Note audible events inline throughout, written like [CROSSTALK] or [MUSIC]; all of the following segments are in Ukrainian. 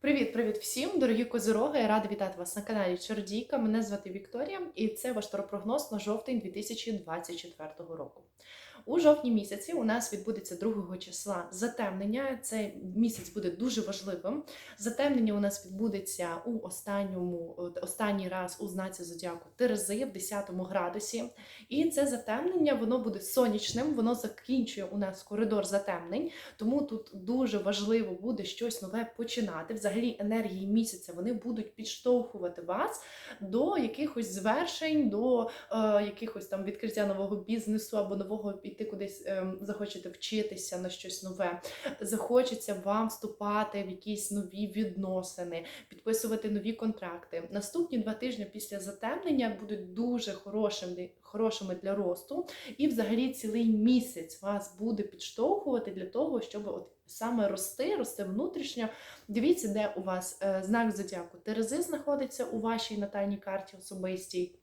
Привіт-привіт всім, дорогі козироги! Я рада вітати вас на каналі Чордійка. Мене звати Вікторія, і це ваш торопрогноз на жовтень 2024 року. У жовтні місяці у нас відбудеться 2 числа затемнення. Цей місяць буде дуже важливим. Затемнення у нас відбудеться у останньому останній раз у знаці зодіаку Терези в 10 градусі. І це затемнення воно буде сонячним, воно закінчує у нас коридор затемнень. Тому тут дуже важливо буде щось нове починати. Взагалі, енергії місяця вони будуть підштовхувати вас до якихось звершень, до е, якихось там відкриття нового бізнесу або нового піти кудись е, захочете вчитися на щось нове. Захочеться вам вступати в якісь нові відносини, підписувати нові контракти. Наступні два тижні після затемнення будуть дуже хорошими, хорошими для росту, і взагалі цілий місяць вас буде підштовхувати для того, щоб от саме рости, рости внутрішньо. Дивіться, де у вас е, знак зодіаку Терези знаходиться у вашій натальній карті особистій.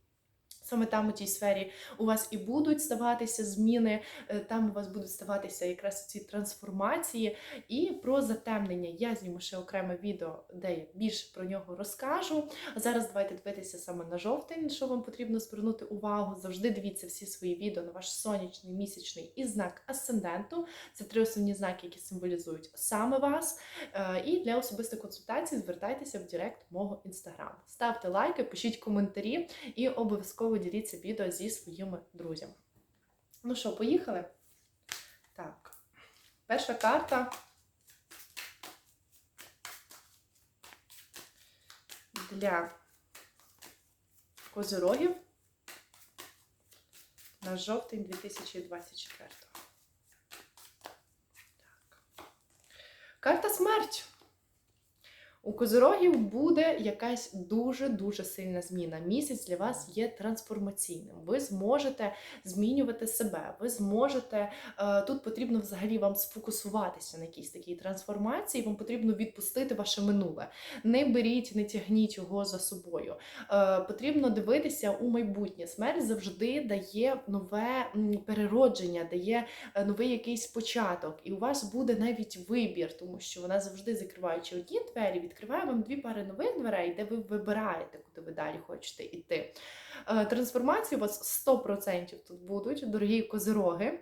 Саме там у тій сфері у вас і будуть ставатися зміни, е, там у вас будуть ставатися якраз ці трансформації. І про затемнення я зніму ще окреме відео, де я більше про нього розкажу. А зараз давайте дивитися саме на жовтень, що вам потрібно звернути увагу. Завжди дивіться всі свої відео на ваш сонячний, місячний і знак асценденту. Це три основні знаки, які символізують саме вас. Е, І для особистої консультації звертайтеся в Директ мого інстаграму. Ставте лайки, пишіть коментарі і обов'язково діліться відео зі своїми друзями. Ну що, поїхали? Так, перша карта. Для козирогів на жовтень 2024. Так. Карта смерть. У козирогів буде якась дуже-дуже сильна зміна. Місяць для вас є трансформаційним. Ви зможете змінювати себе. Ви зможете е, тут потрібно взагалі вам сфокусуватися на якійсь такій трансформації. Вам потрібно відпустити ваше минуле. Не беріть, не тягніть його за собою. Е, Потрібно дивитися у майбутнє. Смерть завжди дає нове переродження, дає е, новий якийсь початок. І у вас буде навіть вибір, тому що вона завжди закриваючи одні двері, відкриває вам дві пари нових дверей, де ви вибираєте, куди ви далі хочете йти. Е, Трансформації у вас 100% тут будуть, дорогі козироги.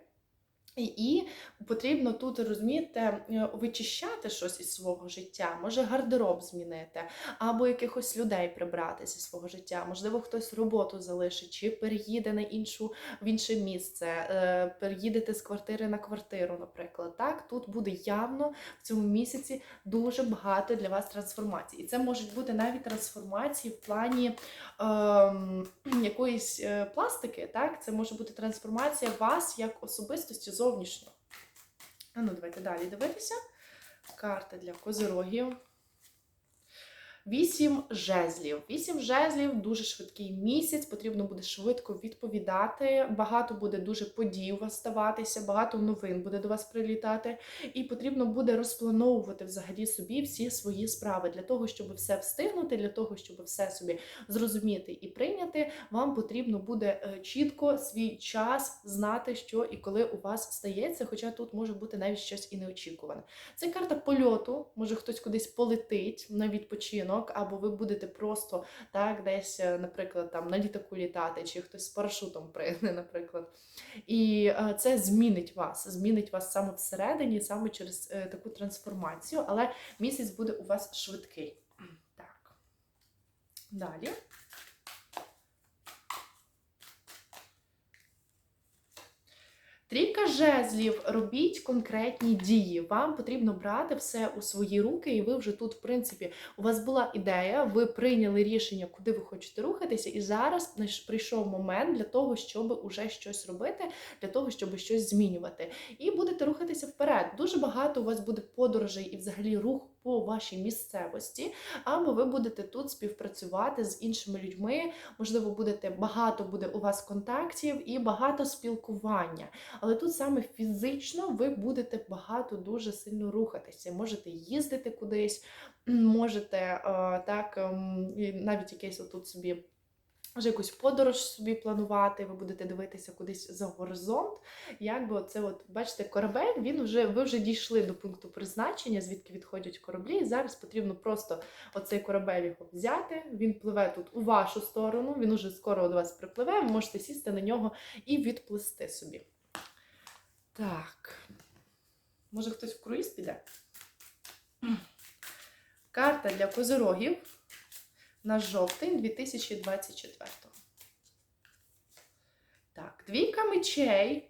І, потрібно тут розумієте, е, вичищати щось із свого життя, може гардероб змінити, або якихось людей прибрати зі свого життя. Можливо, хтось роботу залишить, чи переїде на іншу в інше місце, е, переїдете з квартири на квартиру, наприклад. Так, тут буде явно в цьому місяці дуже багато для вас трансформацій. І це можуть бути навіть трансформації в плані ем, [CLEARS THROAT] якоїсь е, пластики. Так, це може бути трансформація вас як особистості зовнішньо. Ну, давайте далі дивитися. Карта для козирогів. Вісім жезлів. Вісім жезлів дуже швидкий місяць. Потрібно буде швидко відповідати. Багато буде дуже подій у вас ставатися, багато новин буде до вас прилітати. І потрібно буде розплановувати взагалі собі всі свої справи для того, щоб все встигнути, для того, щоб все собі зрозуміти і прийняти. Вам потрібно буде е, чітко свій час знати, що і коли у вас стається. Хоча тут може бути навіть щось і неочікуване. Це карта польоту. Може хтось кудись полетить на відпочинок або ви будете просто так десь, е, наприклад, там на літаку літати, чи хтось з парашутом пригне, [LAUGHS] наприклад. І е, це змінить вас, змінить вас саме всередині, саме через е, таку трансформацію, але місяць буде у вас швидкий. Так. Далі. Трійка жезлів, робіть конкретні дії. Вам потрібно брати все у свої руки, і ви вже тут, в принципі, у вас була ідея, ви прийняли рішення, куди ви хочете рухатися, і зараз прийшов момент для того, щоб уже щось робити, для того, щоб щось змінювати. І будете рухатися вперед. Дуже багато у вас буде подорожей і взагалі рух по вашій місцевості, або ви будете тут співпрацювати з іншими людьми. Можливо, будете багато буде у вас контактів і багато спілкування. Але тут саме фізично ви будете багато дуже сильно рухатися. Можете їздити кудись, можете е, так, ем, навіть якесь отут собі Вже якусь подорож собі планувати, ви будете дивитися кудись за горизонт. Якби оце, от, бачите, корабель, він вже, ви вже дійшли до пункту призначення, звідки відходять кораблі. І зараз потрібно просто оцей корабель його взяти. Він пливе тут у вашу сторону, він уже скоро до вас припливе, ви можете сісти на нього і відплисти собі. Так. Може хтось в круїз піде? Карта для козирогів на жовтень 2024. Так, двійка мечей,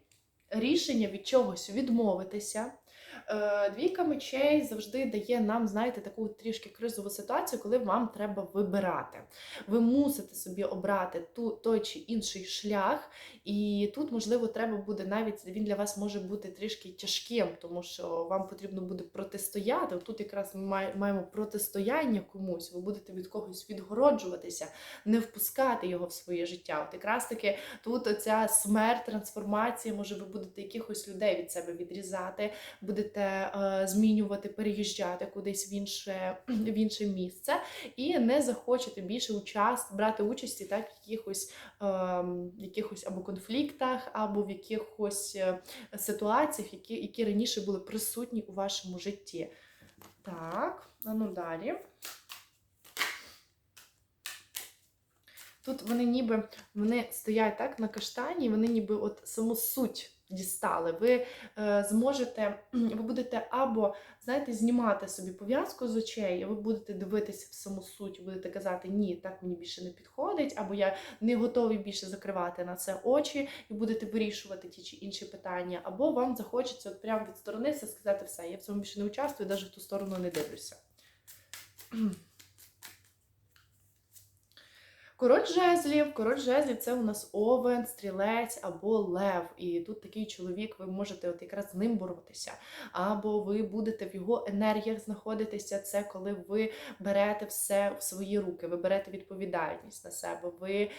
рішення від чогось відмовитися. Е, Двійка мечей завжди дає нам, знаєте, таку трішки кризову ситуацію, коли вам треба вибирати. Ви мусите собі обрати ту, той чи інший шлях, і тут, можливо, треба буде навіть він для вас може бути трішки тяжким, тому що вам потрібно буде протистояти. Тут якраз ми маємо протистояння комусь, ви будете від когось відгороджуватися, не впускати його в своє життя. От якраз таки тут ця смерть, трансформація, може, ви будете якихось людей від себе відрізати, будете е, змінювати, переїжджати кудись в інше, [CLEARS THROAT] в інше місце, і не захочете більше учас, брати участі так, в якихось, е, якихось або конфліктах, або в якихось е, ситуаціях, які, які раніше були присутні у вашому житті. Так, а ну далі. Тут вони ніби вони стоять так на каштані, вони ніби от саму суть дістали. Ви е, зможете, [CLEARS THROAT] ви будете або, знаєте, знімати собі пов'язку з очей, ви будете дивитися в саму суть, будете казати, ні, так мені більше не підходить, або я не готовий більше закривати на це очі, і будете вирішувати ті чи інші питання, або вам захочеться от прямо відсторонитися, сказати, все, я в цьому більше не участвую, навіть в ту сторону не дивлюся. [CLEARS THROAT] Король жезлів, король жезлів це у нас овен, стрілець або лев. І тут такий чоловік, ви можете от якраз з ним боротися. Або ви будете в його енергіях знаходитися. Це коли ви берете все в свої руки, ви берете відповідальність на себе. Ви, е,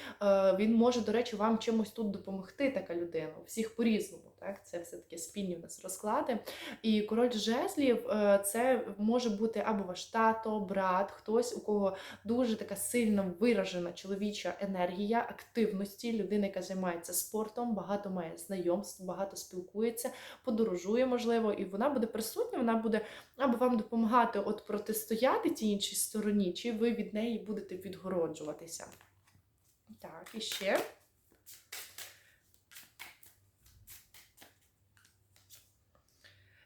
він може, до речі, вам чимось тут допомогти, така людина. Всіх по-різному. Так? Це все-таки спільні в нас розклади. І король жезлів е, це може бути або ваш тато, брат, хтось, у кого дуже така сильно виражена чоловіча енергія, активності, людина, яка займається спортом, багато має знайомств, багато спілкується, подорожує, можливо, і вона буде присутня, вона буде або вам допомагати от протистояти тій іншій стороні, чи ви від неї будете відгороджуватися. Так, і ще.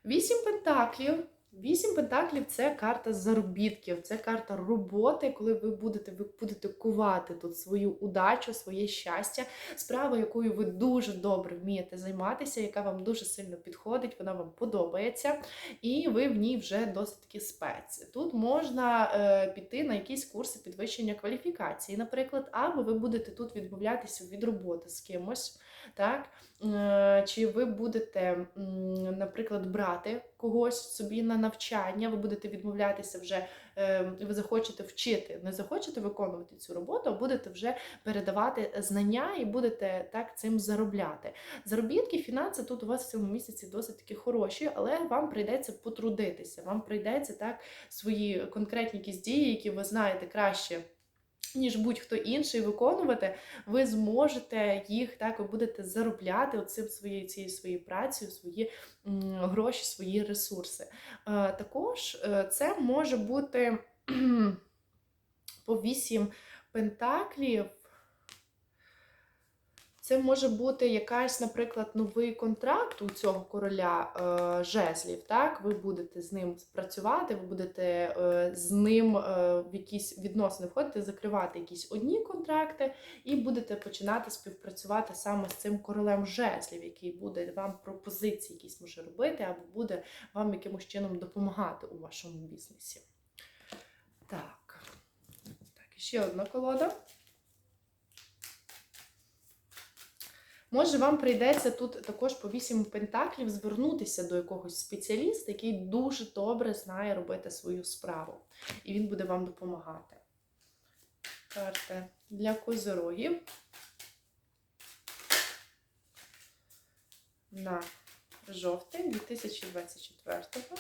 Вісім пентаклів. Вісім пентаклів це карта заробітків, це карта роботи, коли ви будете ви будете кувати тут свою удачу, своє щастя, справа, якою ви дуже добре вмієте займатися, яка вам дуже сильно підходить, вона вам подобається, і ви в ній вже досить таки спец. Тут можна е, піти на якісь курси підвищення кваліфікації, наприклад, або ви будете тут відмовлятися від роботи з кимось. Так? Е, Чи ви будете, наприклад, брати когось собі на навчання, ви будете відмовлятися вже, е, ви захочете вчити, не захочете виконувати цю роботу, а будете вже передавати знання і будете так цим заробляти. Заробітки, фінанси тут у вас в цьому місяці досить таки хороші, але вам прийдеться потрудитися, вам прийдеться так свої конкретні якісь дії, які ви знаєте краще ніж будь-хто інший виконувати, ви зможете їх так, ви будете заробляти оцим своєю цією своєю працею, свої гроші, свої ресурси. Е, також е, це може бути [CLEARS THROAT] по вісім пентаклів. Це може бути якась, наприклад, новий контракт у цього короля е, жезлів. Так, ви будете з ним працювати, ви будете е, з ним е, в якісь відносини входити, закривати якісь одні контракти, і будете починати співпрацювати саме з цим королем жезлів, який буде вам пропозиції якісь може робити, або буде вам якимось чином допомагати у вашому бізнесі. Так, так, ще одна колода. Може, вам прийдеться тут також по вісім пентаклів звернутися до якогось спеціаліста, який дуже добре знає робити свою справу. І він буде вам допомагати. Карта для козорогів. На жовтень 2024-го.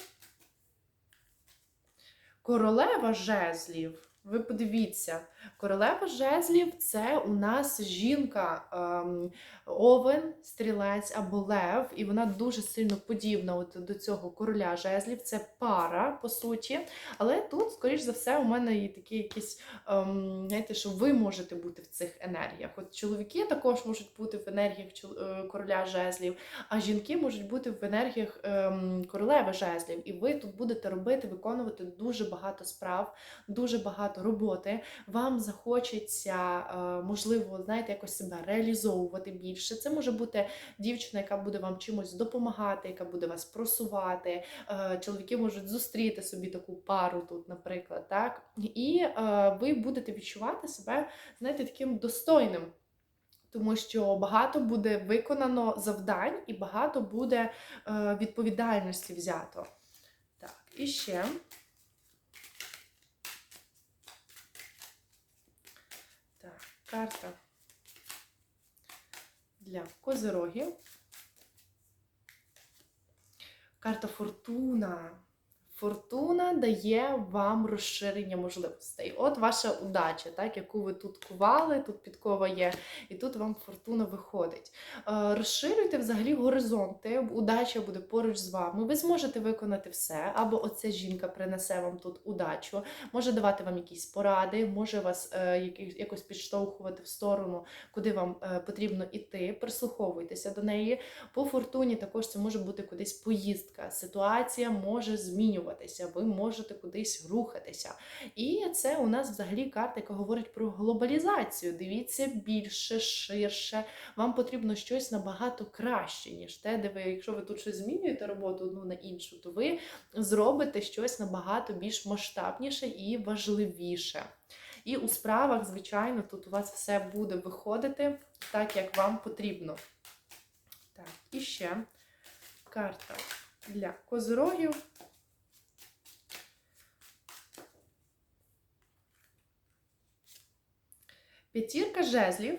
Королева жезлів. Ви подивіться, королева жезлів це у нас жінка, ем, овен, стрілець або лев, і вона дуже сильно подібна от до цього короля жезлів. Це пара, по суті. Але тут, скоріш за все, у мене є такі якісь, ем, знаєте, що ви можете бути в цих енергіях. От чоловіки також можуть бути в енергіях е, короля жезлів, а жінки можуть бути в енергіях ем, королеви жезлів. І ви тут будете робити, виконувати дуже багато справ, дуже багато роботи. Вам захочеться, е, можливо, знаєте, якось себе реалізовувати більше. Це може бути дівчина, яка буде вам чимось допомагати, яка буде вас просувати. Е, Чоловіки можуть зустріти собі таку пару тут, наприклад, так. І е, ви будете відчувати себе, знаєте, таким достойним. Тому що багато буде виконано завдань і багато буде відповідальності взято. Так, і ще. Так, карта для козирогів. Карта Фортуна. Фортуна дає вам розширення можливостей. От ваша удача, так, яку ви тут кували, тут підкова є, і тут вам фортуна виходить. Е, Розширюйте взагалі горизонти, удача буде поруч з вами. Ви зможете виконати все, або оця жінка принесе вам тут удачу, може давати вам якісь поради, може вас е, якось підштовхувати в сторону, куди вам е, потрібно іти. Прислуховуйтеся до неї. По фортуні також це може бути кудись поїздка. Ситуація може змінюватися, ви можете кудись рухатися. І це у нас взагалі карта, яка говорить про глобалізацію. Дивіться більше, ширше. Вам потрібно щось набагато краще, ніж те, де ви, якщо ви тут щось змінюєте роботу одну на іншу, то ви зробите щось набагато більш масштабніше і важливіше. І у справах, звичайно, тут у вас все буде виходити так, як вам потрібно. Так, і ще карта для козирогів. П'ятірка жезлів.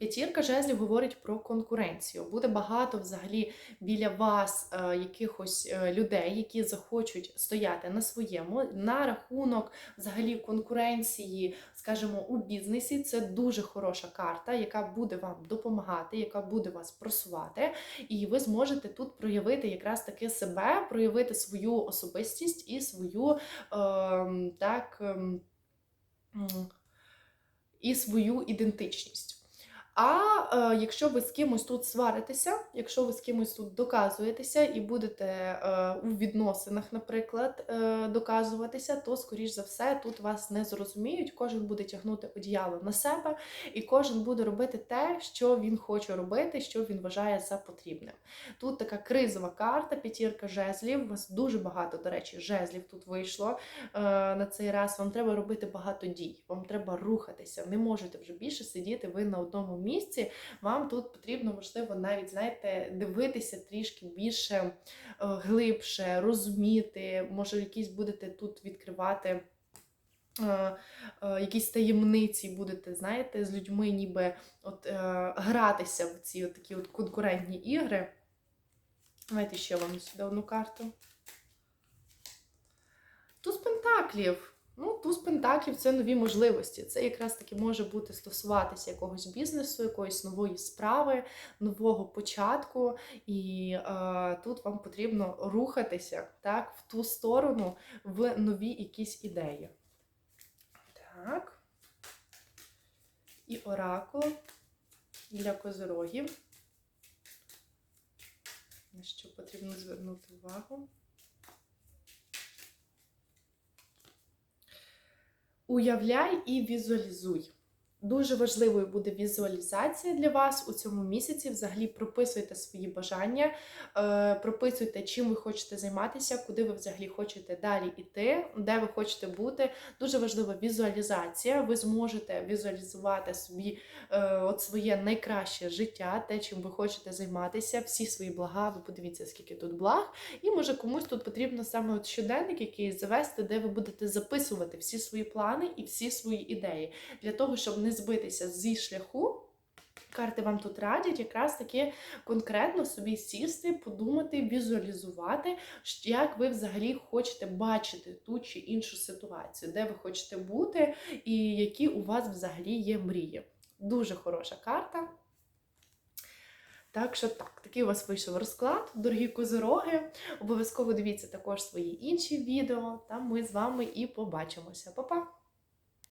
П'ятірка жезлів говорить про конкуренцію. Буде багато взагалі біля вас е, якихось е, людей, які захочуть стояти на своєму на рахунок взагалі конкуренції, скажімо, у бізнесі. Це дуже хороша карта, яка буде вам допомагати, яка буде вас просувати, і ви зможете тут проявити якраз таки себе, проявити свою особистість і свою ем, так. м, і свою ідентичність. А е, якщо ви з кимось тут сваритеся, якщо ви з кимось тут доказуєтеся і будете е, у відносинах, наприклад, е, доказуватися, то, скоріш за все, тут вас не зрозуміють. Кожен буде тягнути одіяло на себе, і кожен буде робити те, що він хоче робити, що він вважає за потрібним. Тут така кризова карта, п'ятірка жезлів. У вас дуже багато, до речі, жезлів тут вийшло е, на цей раз. Вам треба робити багато дій, вам треба рухатися. Не можете вже більше сидіти ви на одному місці. Вам тут потрібно, можливо, навіть знаєте, дивитися трішки більше е, глибше, розуміти. Може, якісь будете тут відкривати. е, е, Якісь таємниці будете, знаєте, з людьми, ніби от е, гратися в ці от такі от конкурентні ігри. Давайте ще вам сюди одну карту. Туз Пентаклів. Ну, туз Пентаклів це нові можливості. Це якраз таки може бути стосуватися якогось бізнесу, якоїсь нової справи, нового початку. І е, тут вам потрібно рухатися так, в ту сторону, в нові якісь ідеї. Так. І оракул для козирогів. На що потрібно звернути увагу? Уявляй і візуалізуй. Дуже важливою буде візуалізація для вас у цьому місяці. Взагалі прописуйте свої бажання, е, прописуйте, чим ви хочете займатися, куди ви взагалі хочете далі йти, де ви хочете бути. Дуже важлива візуалізація. Ви зможете візуалізувати собі е, от своє найкраще життя, те, чим ви хочете займатися, всі свої блага. Ви подивіться, скільки тут благ. І може комусь тут потрібно саме от щоденник якийсь завести, де ви будете записувати всі свої плани і всі свої ідеї для того, щоб не збитися зі шляху Карти вам тут радять якраз таки конкретно собі сісти, подумати, візуалізувати, як ви взагалі хочете бачити ту чи іншу ситуацію, де ви хочете бути, і які у вас взагалі є мрії. Дуже хороша карта. Так що так, такий у вас вийшов розклад, дорогі козироги. Обов'язково дивіться також свої інші відео. Там ми з вами і побачимося. Па-па!